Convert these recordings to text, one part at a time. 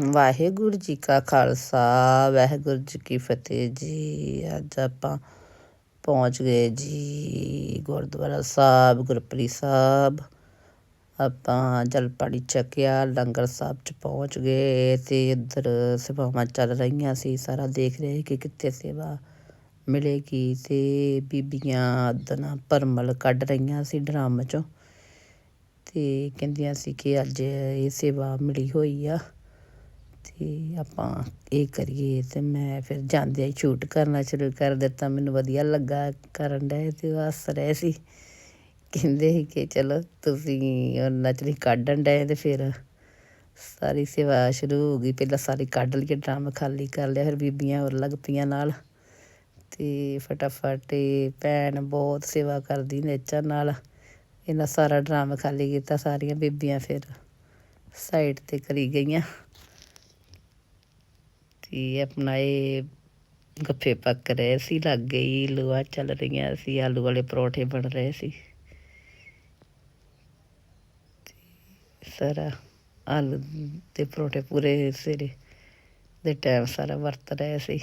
ਵਾਹਿਗੁਰੂ ਜੀ ਕਾ ਖਾਲਸਾ, ਵਾਹਿਗੁਰੂ ਜੀ ਕੀ ਫਤਿਹ ਜੀ। ਅੱਜ ਆਪਾਂ ਪਹੁੰਚ ਗਏ ਜੀ ਗੁਰਦੁਆਰਾ ਸਾਹਿਬ, ਗੁਰਪ੍ਰੀਤ ਸਾਹਿਬ। ਆਪਾਂ ਜਲ ਪਾਣੀ ਚੱਕਿਆ, ਲੰਗਰ ਸਾਹਿਬ ਚ ਪਹੁੰਚ ਗਏ ਤੇ ਇੱਧਰ ਸੇਵਾਵਾਂ ਚੱਲ ਰਹੀਆਂ ਸੀ। ਸਾਰਾ ਦੇਖ ਰਹੇ ਕਿ ਕਿੱਥੇ ਸੇਵਾ ਮਿਲੇਗੀ ਤੇ ਬੀਬੀਆਂ ਦਨਾ ਪਰਮਲ ਕੱਢ ਰਹੀਆਂ ਸੀ ਡਰਮ ਚੋਂ ਤੇ ਕਹਿੰਦੀਆਂ ਸੀ ਕਿ ਅੱਜ ਇਹ ਸੇਵਾ ਮਿਲੀ ਹੋਈ ਆ। ਅਤੇ ਆਪਾਂ ਇਹ ਕਰੀਏ ਤੇ ਮੈਂ ਫਿਰ ਜਾਂਦਿਆਂ ਹੀ ਸ਼ੂਟ ਕਰਨਾ ਸ਼ੁਰੂ ਕਰ ਦਿੱਤਾ। ਮੈਨੂੰ ਵਧੀਆ ਲੱਗਾ ਕਰਨ ਡਏ ਅਤੇ ਉਹ ਹੱਸ ਰਹੇ ਸੀ। ਕਹਿੰਦੇ ਸੀ ਕਿ ਚਲੋ ਤੁਸੀਂ ਉਹਨਾਂ ਚ ਕੱਢਣ ਡਏ ਅਤੇ ਫਿਰ ਸਾਰੀ ਸੇਵਾ ਸ਼ੁਰੂ ਹੋ ਗਈ। ਪਹਿਲਾਂ ਸਾਰੀ ਕੱਢ ਲਈਏ ਡਰਮ ਖਾਲੀ ਕਰ ਲਿਆ, ਫਿਰ ਬੀਬੀਆਂ ਹੋਰ ਲੱਗ ਪਈਆਂ ਨਾਲ। ਅਤੇ ਫਟਾਫਟ ਇਹ ਭੈਣ ਬਹੁਤ ਸੇਵਾ ਕਰਦੀ ਨੇਚਰ ਨਾਲ। ਇਹਨਾਂ ਸਾਰਾ ਡਰਮ ਖਾਲੀ ਕੀਤਾ, ਸਾਰੀਆਂ ਬੀਬੀਆਂ ਫਿਰ ਸਾਈਡ ਤੇ ਕਰੀ ਗਈਆਂ। ਤੇ ਆਪਣਾ ਇਹ ਗੱਫੇ ਪੱਕ ਰਹੇ ਸੀ, ਲੱਗ ਗਈ ਲੂਆ ਚੱਲ ਰਹੀਆਂ ਸੀ, ਆਲੂ ਵਾਲੇ ਪਰੌਠੇ ਬਣ ਰਹੇ ਸੀ। ਸਾਰਾ ਆਲੂ ਦੇ ਪਰੌਠੇ ਪੂਰੇ ਸਿਰੇ ਦੇ ਟਾਈਮ ਸਾਰਾ ਵਰਤ ਰਹੇ ਸੀ।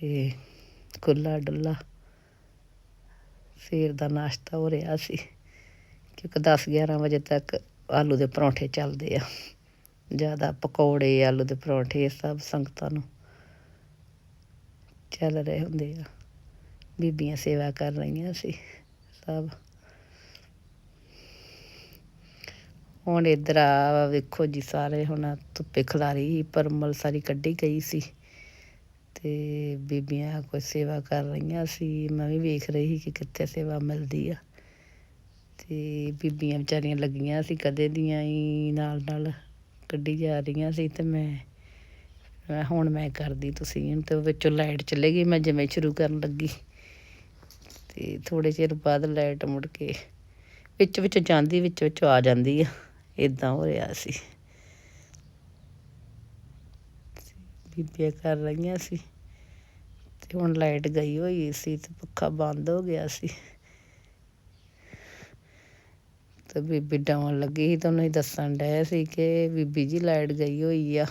ਤੇ ਖੁੱਲਾ ਡੁੱਲਾ ਸਵੇਰ ਦਾ ਨਾਸ਼ਤਾ ਹੋ ਰਿਹਾ ਸੀ, ਕਿਉਂਕਿ 10 11 ਵਜੇ ਤੱਕ ਆਲੂ ਦੇ ਪਰੌਂਠੇ ਚੱਲਦੇ ਆ। ਜ਼ਿਆਦਾ ਪਕੌੜੇ, ਆਲੂ ਦੇ ਪਰੌਂਠੇ ਸਭ ਸੰਗਤਾਂ ਨੂੰ ਚੱਲ ਰਹੇ ਹੁੰਦੇ ਆ। ਬੀਬੀਆਂ ਸੇਵਾ ਕਰ ਰਹੀਆਂ ਸੀ, ਸਭ। ਹੁਣ ਇਧਰ ਆ, ਵੇਖੋ ਜੀ ਸਾਰੇ, ਹੁਣ ਧੁੱਪੇ ਖਲਾਰੀ, ਪਰਮਲ ਸਾਰੀ ਕੱਢੀ ਗਈ ਸੀ। ਤੇ ਬੀਬੀਆਂ ਕੋਈ ਸੇਵਾ ਕਰ ਰਹੀਆਂ ਸੀ। ਮੈਂ ਵੀ ਵੇਖ ਰਹੀ ਸੀ ਕਿ ਕਿੱਥੇ ਸੇਵਾ ਮਿਲਦੀ ਆ। ਤੇ ਬੀਬੀਆਂ ਵਿਚਾਰੀਆਂ ਲੱਗੀਆਂ ਸੀ ਕਦੇ ਦੀਆਂ ਹੀ ਨਾਲ ਨਾਲ ਕੱਢੀ ਜਾ ਰਹੀਆਂ ਸੀ ਤੇ ਮੈਂ ਹੁਣ ਮੈਂ ਕਰਦੀ ਤੁਸੀਂ ਤੇ ਵਿੱਚੋਂ ਲਾਈਟ ਚਲੇ ਗਈ, ਮੈਂ ਜਿਵੇਂ ਸ਼ੁਰੂ ਕਰਨ ਲੱਗੀ। ਤੇ ਥੋੜੇ ਚਿਰ ਬਾਅਦ ਲਾਈਟ ਮੁੜ ਕੇ ਵਿੱਚ ਵਿੱਚ ਜਾਂਦੀ, ਵਿੱਚ ਵਿੱਚ ਆ ਜਾਂਦੀ ਆ ਇਦਾਂ ਹੋ ਰਿਹਾ ਸੀ। ਬੀਬੀਆਂ ਕਰ ਰਹੀਆਂ ਸੀ। ਤੇ ਹੁਣ ਲਾਈਟ ਗਈ ਹੋਈ ਸੀ ਤੇ ਪੱਖਾ ਬੰਦ ਹੋ ਗਿਆ ਸੀ। ਤੇ ਬੀਬੀ ਡਾਉਣ ਲੱਗੀ ਸੀ ਤਾਂ ਉਹਨੂੰ ਹੀ ਦੱਸਣ ਡਏ ਸੀ ਕਿ ਬੀਬੀ ਜੀ ਲਾਈਟ ਗਈ ਹੋਈ ਆ।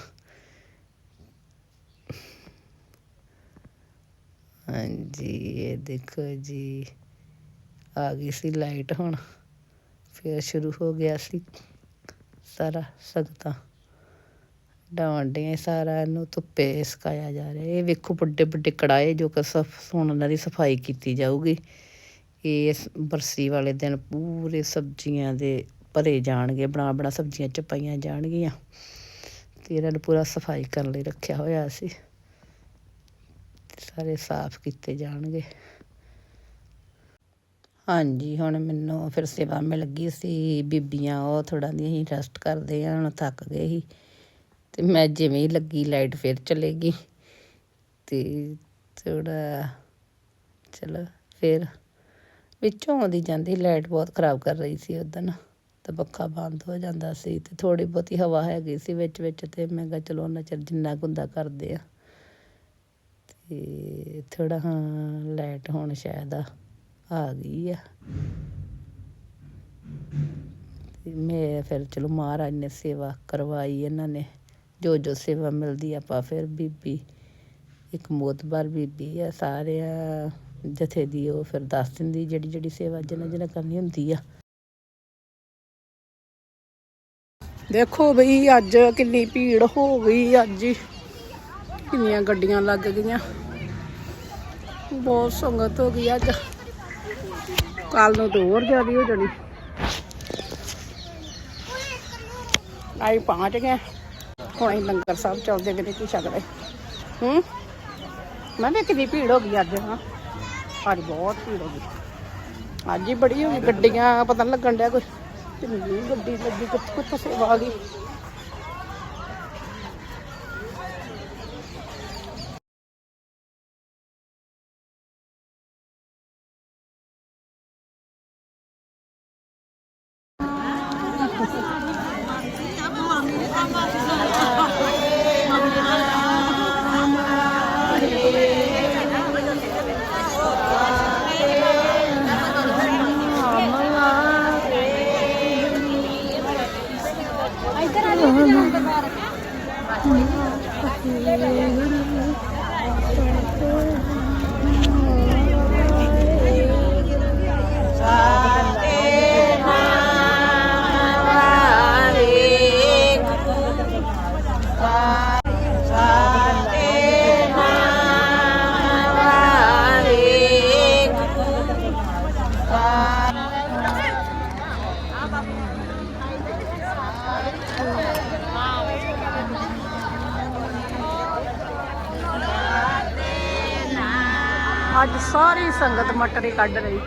ਹਾਂਜੀ, ਇਹ ਦੇਖੋ ਜੀ, ਆ ਗਈ ਸੀ ਲਾਈਟ ਹੁਣ, ਫਿਰ ਸ਼ੁਰੂ ਹੋ ਗਿਆ ਸੀ ਸਾਰਾ ਸਗਤਾ ਡਾਉਣ ਡੇ ਸਾਰਾ, ਇਹਨੂੰ ਧੁੱਪੇ ਸਕਾਇਆ ਜਾ ਰਿਹਾ। ਇਹ ਵੇਖੋ ਵੱਡੇ ਵੱਡੇ ਕੜਾਏ ਜੋ ਕਿ ਸਫ ਹੁਣ ਉਹਨਾਂ ਦੀ ਸਫ਼ਾਈ ਕੀਤੀ ਜਾਊਗੀ। ਇਸ ਬਰਸੀ ਵਾਲੇ ਦਿਨ ਪੂਰੇ ਸਬਜ਼ੀਆਂ ਦੇ ਭਰੇ ਜਾਣਗੇ, ਬਣਾ ਬਣਾ ਸਬਜ਼ੀਆਂ ਚ ਪਾਈਆਂ ਜਾਣਗੀਆਂ। ਤੇ ਇਹਨਾਂ ਨੂੰ ਪੂਰਾ ਸਫ਼ਾਈ ਕਰਨ ਲਈ ਰੱਖਿਆ ਹੋਇਆ ਸੀ। ਸਾਰੇ ਸਾਫ਼ ਕੀਤੇ ਜਾਣਗੇ। ਹਾਂਜੀ, ਹੁਣ ਮੈਨੂੰ ਫਿਰ ਸੇਵਾ ਮਿਲ ਗਈ ਸੀ। ਬੀਬੀਆਂ ਉਹ ਥੋੜਾ ਦੀ ਅਸੀਂ ਰੈਸਟ ਕਰਦੇ ਆ, ਹੁਣ ਥੱਕ ਗਏ ਸੀ। ਤੇ ਮੈਂ ਜਿਵੇਂ ਹੀ ਲੱਗੀ, ਲਾਈਟ ਫਿਰ ਚਲੇਗੀ ਤੇ ਥੋੜਾ ਚਲੋ, ਫਿਰ ਵਿੱਚੋਂ ਆਉਂਦੀ ਜਾਂਦੀ, ਲਾਈਟ ਬਹੁਤ ਖਰਾਬ ਕਰ ਰਹੀ ਸੀ ਉਦੋਂ ਤਾਂ ਪੱਖਾ ਬੰਦ ਹੋ ਜਾਂਦਾ ਸੀ ਅਤੇ ਥੋੜ੍ਹੀ ਬਹੁਤੀ ਹਵਾ ਹੈਗੀ ਸੀ ਵਿੱਚ ਵਿੱਚ ਤੇ ਮੈਂ ਕਿਹਾ ਚਲੋ ਉਹਨਾਂ ਚਿਰ ਜਿੰਨਾ ਗੁੰਦਾ ਕਰਦੇ ਆ। ਅਤੇ ਥੋੜਾ ਹਾਂ, ਲਾਈਟ ਹੁਣ ਸ਼ਾਇਦ ਆ ਗਈ ਆ। ਤੇ ਮੈਂ ਫਿਰ ਚਲੋ ਮਹਾਰਾਜ ਨੇ ਸੇਵਾ ਕਰਵਾਈ ਇਹਨਾਂ ਨੇ, ਜੋ ਜੋ ਸੇਵਾ ਮਿਲਦੀ ਆਪਾਂ ਫਿਰ ਬੀਬੀ, ਇੱਕ ਮੋਤਬਾਰ ਬੀਬੀ ਆ ਸਾਰਿਆਂ ਜਥੇ ਦੀ ਉਹ ਫਿਰ ਦੱਸ ਦਿੰਦੀ ਜਿਹੜੀ ਜਿਹੜੀ ਸੇਵਾ ਜਿਹਨਾਂ ਜਿਹਨਾਂ ਕਰਨੀ ਹੁੰਦੀ ਆ। ਦੇਖੋ ਬਈ ਅੱਜ ਕਿੰਨੀ ਭੀੜ ਹੋ ਗਈ ਅੱਜ। ਹੀ ਕਿੰਨੀਆਂ ਗੱਡੀਆਂ ਲੱਗ ਗਈਆਂ। ਬਹੁਤ ਸੰਗਤ ਹੋ ਗਈ ਅੱਜ। ਕੱਲ ਨੂੰ ਤਾਂ ਹੋਰ ਜ਼ਿਆਦਾ ਹੋ ਜਾਣੀ। ਆਈ ਪਹੁੰਚ ਗਏ। ਹੁਣ ਅਸੀਂ ਲੰਗਰ ਸਾਹਿਬ ਚੱਲਦੇ ਕਿਤੇ ਕੀ ਸਕਦੇ ਹੂੰ? ਮੈਂ ਵੀ ਕਿੰਨੀ ਭੀੜ ਹੋ ਗਈ ਅੱਜ, ਹਾਂ। ਅੱਜ ਬਹੁਤ ਭੀੜ ਹੋ ਗਈ। ਅੱਜ ਹੀ ਬੜੀ ਹੋ ਗਈ ਗੱਡੀਆਂ ਪਤਾ ਨੀ ਲੱਗਣ ਡਿਆ ਕੁਛ। ਕਿੰਨੀ ਗੱਡੀ ਲੱਗੀ, ਕਿੱਥੇ ਕਿੱਥੇ ਸੇਵਾ ਆ ਗਈ। Gracias. ਅੱਜ ਸਾਰੀ ਸੰਗਤ ਮਟਰੀ ਕੱਢ ਰਹੀ।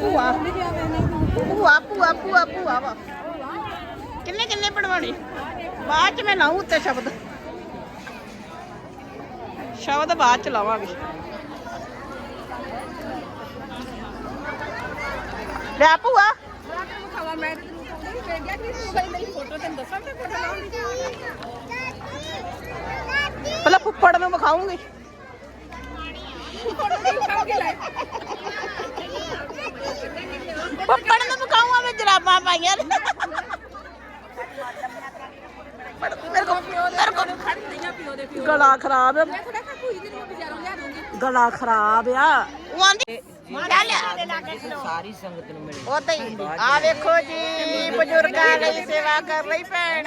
ਭੂਆ। ਭੂਆ ਭੂਆ ਭੂਆ ਭੂਆ ਵਾ। ਕਿੰਨੇ ਕਿੰਨੇ ਪੜਵਾਣੇ ਬਾਅਦ ਚ ਮੈਂ ਲਾਉਂ ਉੱਤੇ ਸ਼ਬਦ। ਸ਼ਬਦ ਬਾਅਦ ਚ ਲਾਵਾਂਗੇ। ਲੈ ਭੂਆ। ਪਹਿਲਾਂ ਫੁੱਫੜ ਨੂੰ ਵਿਖਾਉਂਗੀ। ਫੁੱਫੜ ਨੂੰ ਜਰਾਬਾਂ ਪਾਈਆਂ ਨੇ। ਮੇਰੇ ਕੋ ਮੇਰੇ ਕੋ ਗਲਾ ਖਰਾਬ ਹੈ ਗਲਾ ਖਰਾਬ ਆ। ਉਹ ਆਂਦੀ ਚੱਲ। ਸਾਰੀ ਸੰਗਤ ਨੂੰ ਮਿਲੇ। ਉਦਾਂ ਹੀ। ਆ ਵੇਖੋ ਜੀ ਬਜ਼ੁਰਗਾਂ ਲਈ ਸੇਵਾ ਕਰ ਲਈ ਭੈਣ।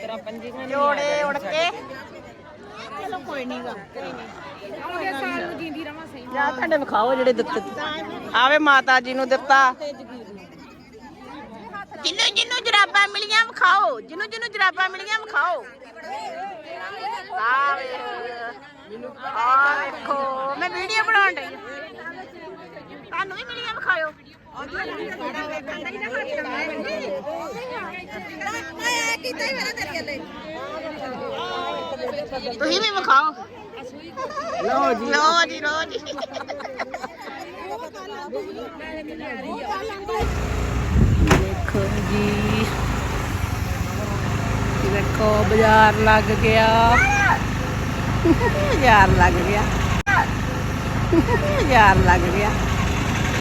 ਤੇਰਾ ਪੰਜੀ ਜੋੜੇ ਉੜ ਕੇ। ਜਾ ਤੁਹਾਡੇ ਵਿਖਾਓ ਜਿਹੜੇ ਦਿੱਤੇ। ਆਵੇ ਮਾਤਾ ਜੀ ਨੂੰ ਦਿੱਤਾ। ਜਿੰਨੂੰ ਜਿੰਨੂੰ ਜਰਾਬਾਂ ਮਿਲੀਆਂ ਵਿਖਾਓ ਜਿੰਨੂੰ ਜਿੰਨੂੰ ਜਰਾਬਾਂ ਮਿਲੀਆਂ ਵਿਖਾਓ। ਆ ਵੇਖ ਆ ਵੇਖੋ ਮੈਂ ਵੀਡੀਓ ਬਣਾਉਣ ਡਈ ਆਂ। ਤੁਹਾਨੂੰ ਵੀ ਮਿਲੀਆਂ ਵਿਖਾਇਓ। ਤੁਸੀਂ ਵੀ ਵਿਖਾਓ। ਲੋ ਜੀ। ਲੋ ਜੀ ਲੋ ਜੀ। ਦੇਖੋ ਜੀ। ਦੇਖੋ ਬਾਜ਼ਾਰ ਲੱਗ ਗਿਆ। ਬਾਜ਼ਾਰ ਲੱਗ ਗਿਆ। ਬਾਜ਼ਾਰ ਲੱਗ ਗਿਆ।